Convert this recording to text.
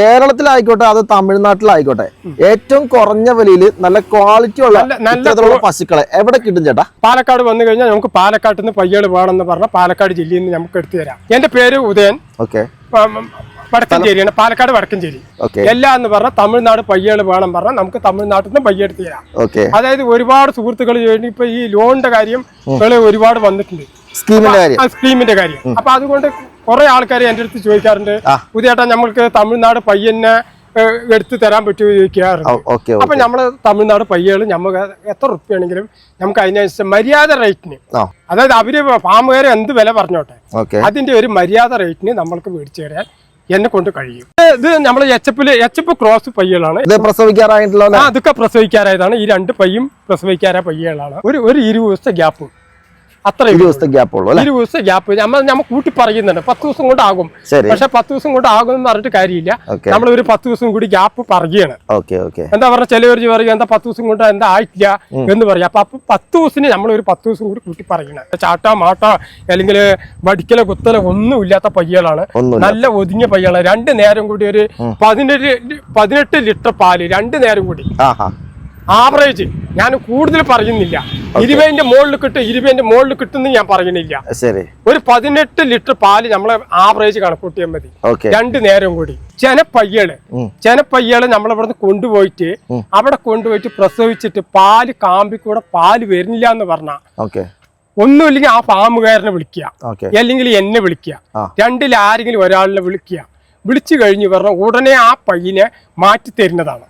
കേരളത്തിലായിക്കോട്ടെ അത് തമിഴ്നാട്ടിലായിക്കോട്ടെ ഏറ്റവും കുറഞ്ഞ വിലയിൽ നല്ല ക്വാളിറ്റി ഉള്ള നല്ല- ഇത്തരത്തിലുള്ള പശുക്കളെ എവിടെ കിട്ടും ചേട്ടാ? പാലക്കാട് വന്നു കഴിഞ്ഞാൽ നമുക്ക് പാലക്കാട്ടിൽ നിന്ന് പയ്യകൾ വേണമെന്ന് പറഞ്ഞാൽ പാലക്കാട് ജില്ലയിൽ നിന്ന് നമുക്ക് എടുത്തു തരാം. എന്റെ പേര് ഉദയൻ. ഓക്കെ വടക്കഞ്ചേരിയാണ് പാലക്കാട് വടക്കഞ്ചേരി. എല്ലാം എന്ന് പറഞ്ഞാൽ തമിഴ്നാട് പയ്യകൾ വേണം പറഞ്ഞാൽ നമുക്ക് തമിഴ്നാട്ടിൽ നിന്ന് പയ്യ എടുത്ത് തരാം അതായത് ഒരുപാട് സുഹൃത്തുക്കൾ ഇപ്പൊ ഈ ലോണിന്റെ കാര്യം ഒരുപാട് വന്നിട്ടുണ്ട്. സ്കീമിന്റെ കാര്യം. സ്കീമിന്റെ കാര്യം. അപ്പൊ അതുകൊണ്ട് കുറെ ആൾക്കാർ എന്റെ അടുത്ത് ചോദിക്കാറുണ്ട്. പുതിയേട്ടാ നമ്മൾക്ക് തമിഴ്നാട് പയ്യനെ എടുത്തു തരാൻ പറ്റുമോ ചോദിക്കാറുണ്ട്. അപ്പൊ നമ്മൾ തമിഴ്നാട് പയ്യകൾ നമുക്ക് എത്ര റുപ്യാണെങ്കിലും നമുക്ക് അതിനനുസരിച്ച് മര്യാദ റേറ്റിന്. അതായത് അവർ ഫാമുകാരെ എന്ത് വില പറഞ്ഞോട്ടെ അതിന്റെ ഒരു മര്യാദ റേറ്റിന് നമ്മൾക്ക് മേടിച്ചു തരാൻ എന്നെ കൊണ്ട് കഴിയും. ഇത് നമ്മൾ എച്ചപ്പിൽ എച്ചപ്പ് ക്രോസ് പയ്യകളാണ് ഇത് പ്രസവിക്കാറായിട്ടുള്ള അതൊക്കെ പ്രസവിക്കാറായതാണ്. ഈ രണ്ട് പയ്യും പ്രസവിക്കാറായ പയ്യകളാണ് ഒരു ഒരു ഇരുപത് ദിവസത്തെ ഗ്യാപ്പ്. അത്ര ഒരു ദിവസത്തെ ഗ്യാപ്പ് ഉള്ളു ഇരുപത് ദിവസത്തെ ഗ്യാപ്പ് നമ്മൾ നമ്മൾ കൂട്ടി പറയുന്നുണ്ട്. പത്ത് ദിവസം കൊണ്ട് ആകും പക്ഷെ പത്ത് ദിവസം കൊണ്ട് ആകും എന്ന് പറഞ്ഞിട്ട് കാര്യമില്ല. നമ്മൾ ഒരു പത്ത് ദിവസം കൂടി ഗ്യാപ്പ് പറയുകയാണ്. എന്താ പറഞ്ഞ ചിലവർ പറയും എന്താ പത്ത് ദിവസം കൊണ്ട് എന്താ ആയിട്ടില്ല എന്ന് പറയാം അപ്പൊ അപ്പൊ പത്ത് ദിവസത്തിന് നമ്മൾ ഒരു പത്ത് ദിവസം കൂടി കൂട്ടി പറയണം ചാട്ട മാട്ട അല്ലെങ്കിൽ വടിക്കല കുത്തല ഒന്നും ഇല്ലാത്ത പയ്യകളാണ്. നല്ല ഒതുങ്ങിയ പയ്യകളാണ്. രണ്ട് നേരം കൂടി ഒരു പതിനെട്ട് പതിനെട്ട് ലിറ്റർ പാൽ രണ്ട് നേരം കൂടി. ആവറേജ് ഞാൻ കൂടുതൽ പറയുന്നില്ല. ഇരുപതിന്റെ മുകളിൽ കിട്ടും ഇരുപതിന്റെ മുകളിൽ കിട്ടുന്ന ഞാൻ പറയുന്നില്ല. ശരി. ഒരു പതിനെട്ട് ലിറ്റർ പാൽ നമ്മളെ ആവറേജ് കണക്കൂട്ടിയാൽ മതി. രണ്ട് നേരം കൂടി. ചെനപ്പയ്യൾ. ചെനപ്പയ്യൾ നമ്മളിവിടുന്ന് കൊണ്ടുപോയിട്ട് അവിടെ കൊണ്ടുപോയിട്ട് പ്രസവിച്ചിട്ട് പാൽ കാമ്പി കൂടെ പാൽ വരുന്നില്ല എന്ന് പറഞ്ഞ ഓക്കെ ഒന്നുമില്ലെങ്കിൽ ആ ഫാമുകാരനെ വിളിക്കുക. അല്ലെങ്കിൽ എന്നെ വിളിക്കുക. രണ്ടിൽ ആരെങ്കിലും ഒരാളിനെ വിളിക്കുക. വിളിച്ചു കഴിഞ്ഞ് പറഞ്ഞ ഉടനെ ആ പയ്യനെ മാറ്റി തരുന്നതാണ്